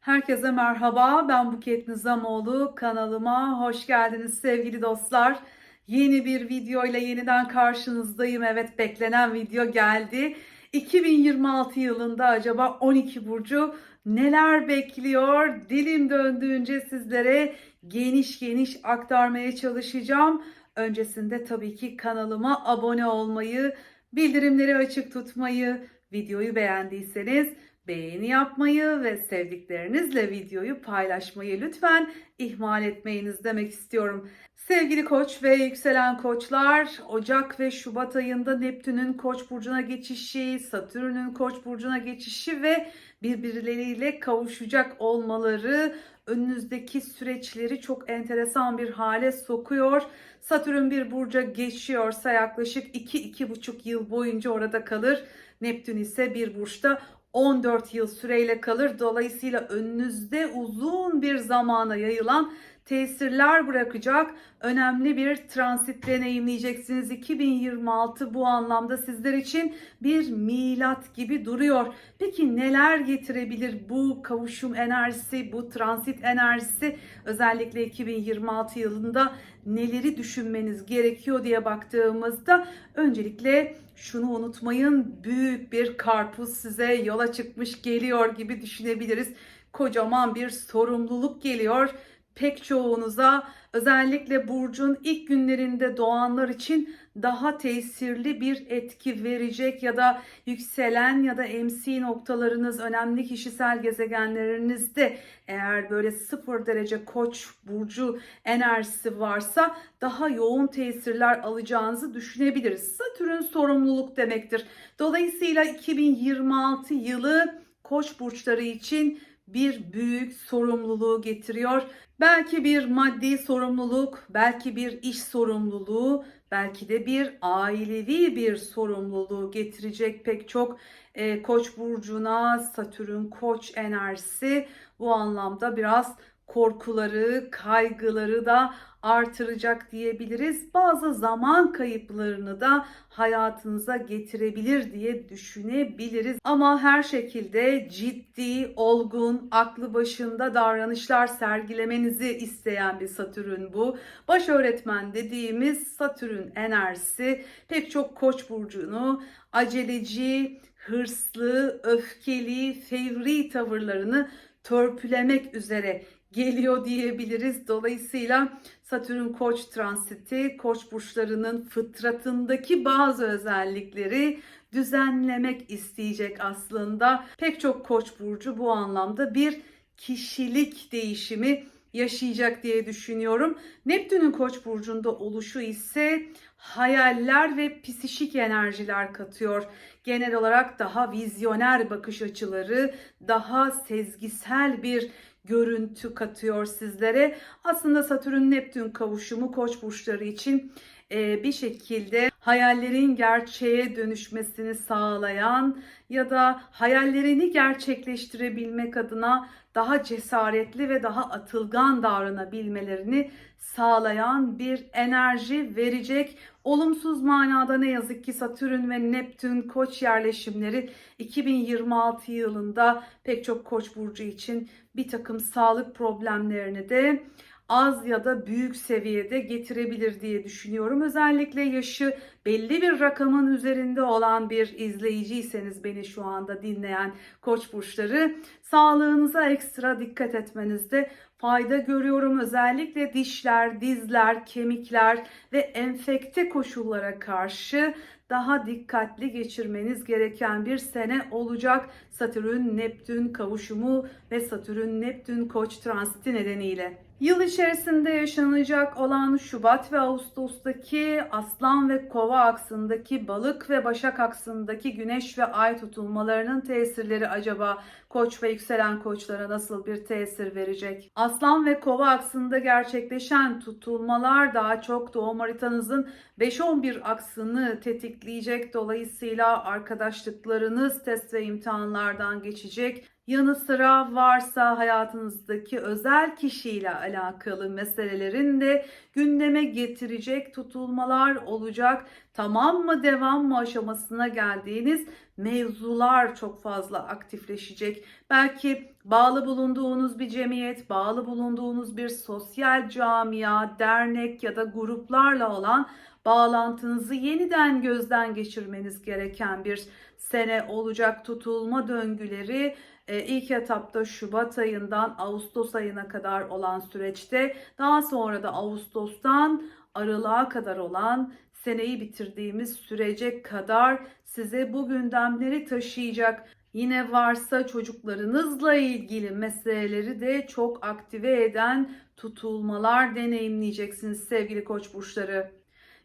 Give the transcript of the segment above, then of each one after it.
Herkese merhaba. Ben Buket Nizamoğlu. Kanalıma hoş geldiniz sevgili dostlar. Yeni bir video ile yeniden karşınızdayım. Evet beklenen video geldi. 2026 yılında acaba 12 burcu neler bekliyor? Dilim döndüğünce sizlere geniş geniş aktarmaya çalışacağım. Öncesinde tabii ki kanalıma abone olmayı, bildirimleri açık tutmayı, videoyu beğendiyseniz beğeni yapmayı ve sevdiklerinizle videoyu paylaşmayı lütfen ihmal etmeyiniz demek istiyorum. Sevgili koç ve yükselen koçlar, Ocak ve Şubat ayında Neptün'ün koç burcuna geçişi, Satürn'ün koç burcuna geçişi ve birbirleriyle kavuşacak olmaları önünüzdeki süreçleri çok enteresan bir hale sokuyor. Satürn bir burca geçiyorsa yaklaşık 2-2,5 yıl boyunca orada kalır. Neptün ise bir burçta 14 yıl süreyle kalır. Dolayısıyla önünüzde uzun bir zamana yayılan tesirler bırakacak önemli bir transit deneyimleyeceksiniz. 2026 bu anlamda sizler için bir milat gibi duruyor. Peki neler getirebilir bu kavuşum enerjisi, bu transit enerjisi özellikle 2026 yılında neleri düşünmeniz gerekiyor diye baktığımızda öncelikle şunu unutmayın büyük bir karpuz size yola çıkmış geliyor gibi düşünebiliriz. Kocaman bir sorumluluk geliyor pek çoğunuza özellikle burcun ilk günlerinde doğanlar için daha tesirli bir etki verecek ya da yükselen ya da MC noktalarınız önemli kişisel gezegenlerinizde eğer böyle sıfır derece koç burcu enerjisi varsa daha yoğun tesirler alacağınızı düşünebiliriz. Satürn sorumluluk demektir. Dolayısıyla 2026 yılı koç burçları için bir büyük sorumluluğu getiriyor. Belki bir maddi sorumluluk, belki bir iş sorumluluğu, belki de bir ailevi bir sorumluluğu getirecek pek çok e, Koç burcuna Satürn Koç enerjisi bu anlamda biraz korkuları, kaygıları da artıracak diyebiliriz. Bazı zaman kayıplarını da hayatınıza getirebilir diye düşünebiliriz. Ama her şekilde ciddi, olgun, aklı başında davranışlar sergilemenizi isteyen bir Satürn bu. Baş öğretmen dediğimiz Satürn enerjisi pek çok Koç burcunu aceleci, hırslı, öfkeli, fevri tavırlarını törpülemek üzere geliyor diyebiliriz. Dolayısıyla Satürn Koç transiti Koç burçlarının fıtratındaki bazı özellikleri düzenlemek isteyecek aslında. Pek çok Koç burcu bu anlamda bir kişilik değişimi yaşayacak diye düşünüyorum. Neptün'ün Koç burcunda oluşu ise hayaller ve psişik enerjiler katıyor. Genel olarak daha vizyoner bakış açıları, daha sezgisel bir görüntü katıyor sizlere. Aslında Satürn Neptün kavuşumu Koç burçları için bir şekilde hayallerin gerçeğe dönüşmesini sağlayan ya da hayallerini gerçekleştirebilmek adına daha cesaretli ve daha atılgan davranabilmelerini sağlayan bir enerji verecek. Olumsuz manada ne yazık ki Satürn ve Neptün koç yerleşimleri 2026 yılında pek çok koç burcu için bir takım sağlık problemlerini de az ya da büyük seviyede getirebilir diye düşünüyorum. Özellikle yaşı belli bir rakamın üzerinde olan bir izleyiciyseniz beni şu anda dinleyen koç burçları sağlığınıza ekstra dikkat etmenizde fayda görüyorum. Özellikle dişler, dizler, kemikler ve enfekte koşullara karşı daha dikkatli geçirmeniz gereken bir sene olacak. Satürn Neptün kavuşumu ve Satürn Neptün Koç transiti nedeniyle. Yıl içerisinde yaşanacak olan Şubat ve Ağustos'taki Aslan ve Kova aksındaki Balık ve Başak aksındaki Güneş ve Ay tutulmalarının tesirleri acaba Koç ve yükselen koçlara nasıl bir tesir verecek? Aslan ve Kova aksında gerçekleşen tutulmalar daha çok doğum haritanızın 5-11 aksını tetikleyecek. Dolayısıyla arkadaşlıklarınız test ve imtihanlardan geçecek Yanı sıra varsa hayatınızdaki özel kişiyle alakalı meselelerin de gündeme getirecek tutulmalar olacak. Tamam mı devam mı aşamasına geldiğiniz mevzular çok fazla aktifleşecek. Belki bağlı bulunduğunuz bir cemiyet, bağlı bulunduğunuz bir sosyal camia, dernek ya da gruplarla olan bağlantınızı yeniden gözden geçirmeniz gereken bir sene olacak tutulma döngüleri ilk etapta Şubat ayından Ağustos ayına kadar olan süreçte daha sonra da Ağustos'tan Aralık'a kadar olan seneyi bitirdiğimiz sürece kadar size bu gündemleri taşıyacak. Yine varsa çocuklarınızla ilgili meseleleri de çok aktive eden tutulmalar deneyimleyeceksiniz sevgili koç burçları.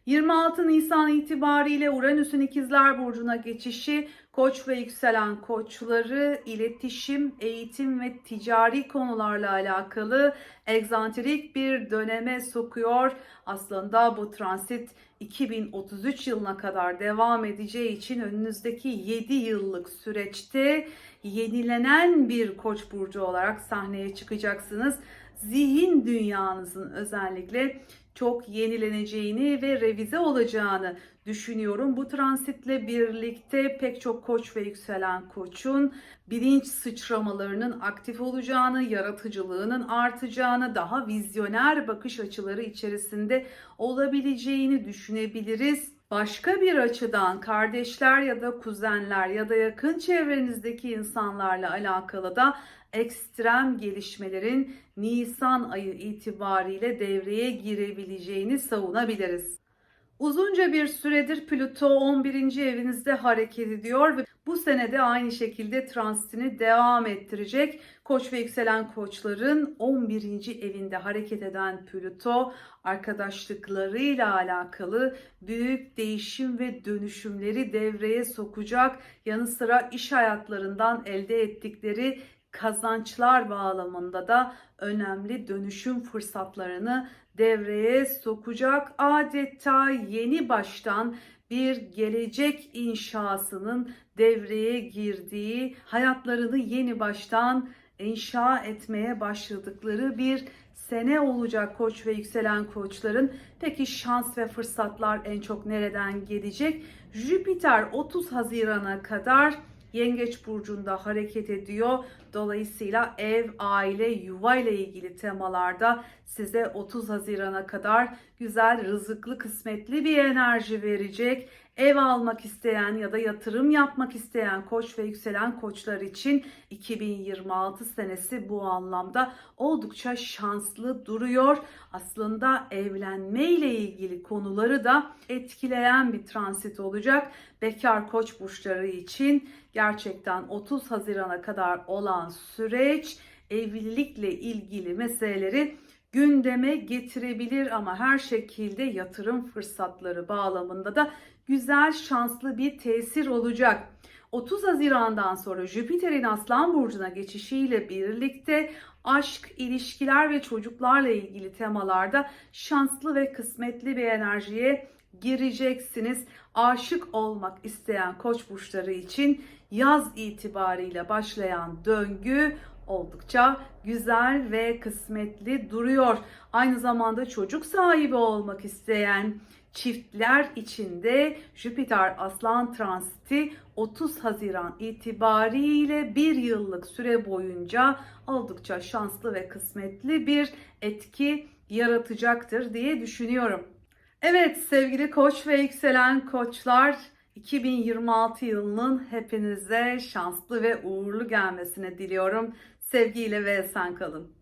26 Nisan itibariyle Uranüs'ün ikizler burcuna geçişi koç ve yükselen koçları iletişim, eğitim ve ticari konularla alakalı egzantrik bir döneme sokuyor. Aslında bu transit 2033 yılına kadar devam edeceği için önünüzdeki 7 yıllık süreçte yenilenen bir koç burcu olarak sahneye çıkacaksınız. Zihin dünyanızın özellikle çok yenileneceğini ve revize olacağını düşünüyorum. Bu transitle birlikte pek çok koç ve yükselen koçun bilinç sıçramalarının aktif olacağını, yaratıcılığının artacağını, daha vizyoner bakış açıları içerisinde olabileceğini düşünebiliriz. Başka bir açıdan kardeşler ya da kuzenler ya da yakın çevrenizdeki insanlarla alakalı da ekstrem gelişmelerin Nisan ayı itibariyle devreye girebileceğini savunabiliriz. Uzunca bir süredir Plüto 11. evinizde hareket ediyor ve bu senede aynı şekilde transitini devam ettirecek. Koç ve yükselen koçların 11. evinde hareket eden Plüto arkadaşlıklarıyla alakalı büyük değişim ve dönüşümleri devreye sokacak. Yanı sıra iş hayatlarından elde ettikleri kazançlar bağlamında da önemli dönüşüm fırsatlarını devreye sokacak. Adeta yeni baştan bir gelecek inşasının devreye girdiği, hayatlarını yeni baştan inşa etmeye başladıkları bir sene olacak koç ve yükselen koçların. Peki şans ve fırsatlar en çok nereden gelecek? Jüpiter 30 Haziran'a kadar Yengeç burcunda hareket ediyor. Dolayısıyla ev, aile, yuva ile ilgili temalarda size 30 Haziran'a kadar güzel, rızıklı, kısmetli bir enerji verecek. Ev almak isteyen ya da yatırım yapmak isteyen koç ve yükselen koçlar için 2026 senesi bu anlamda oldukça şanslı duruyor. Aslında evlenme ile ilgili konuları da etkileyen bir transit olacak. Bekar koç burçları için gerçekten 30 Haziran'a kadar olan süreç evlilikle ilgili meseleleri gündeme getirebilir ama her şekilde yatırım fırsatları bağlamında da güzel şanslı bir tesir olacak. 30 Haziran'dan sonra Jüpiter'in Aslan burcuna geçişiyle birlikte aşk, ilişkiler ve çocuklarla ilgili temalarda şanslı ve kısmetli bir enerjiye gireceksiniz. Aşık olmak isteyen koç burçları için yaz itibariyle başlayan döngü oldukça güzel ve kısmetli duruyor. Aynı zamanda çocuk sahibi olmak isteyen çiftler içinde Jüpiter Aslan transiti 30 Haziran itibariyle bir yıllık süre boyunca oldukça şanslı ve kısmetli bir etki yaratacaktır diye düşünüyorum. Evet sevgili koç ve yükselen koçlar 2026 yılının hepinize şanslı ve uğurlu gelmesini diliyorum. Sevgiyle ve esen kalın.